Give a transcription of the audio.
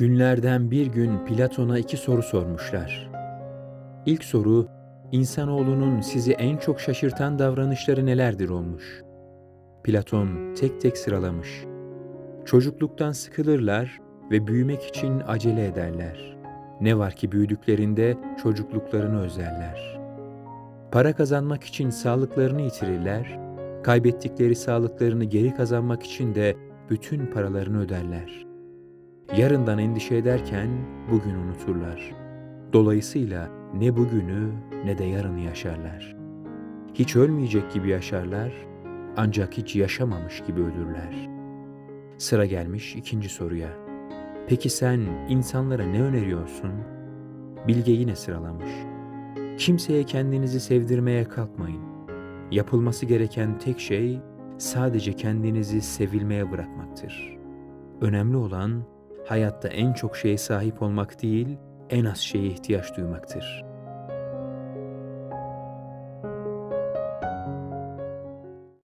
Günlerden bir gün Platon'a iki soru sormuşlar. İlk soru, insanoğlunun sizi en çok şaşırtan davranışları nelerdir olmuş. Platon tek tek sıralamış. Çocukluktan sıkılırlar ve büyümek için acele ederler. Ne var ki büyüdüklerinde çocukluklarını özlerler. Para kazanmak için sağlıklarını yitirirler, kaybettikleri sağlıklarını geri kazanmak için de bütün paralarını öderler. Yarından endişe ederken bugün unuturlar. Dolayısıyla ne bugünü ne de yarını yaşarlar. Hiç ölmeyecek gibi yaşarlar ancak hiç yaşamamış gibi ölürler. Sıra gelmiş ikinci soruya. Peki sen insanlara ne öneriyorsun? Bilge yine sıralamış. Kimseye kendinizi sevdirmeye kalkmayın. Yapılması gereken tek şey sadece kendinizi sevilmeye bırakmaktır. Önemli olan hayatta en çok şeye sahip olmak değil, en az şeye ihtiyaç duymaktır.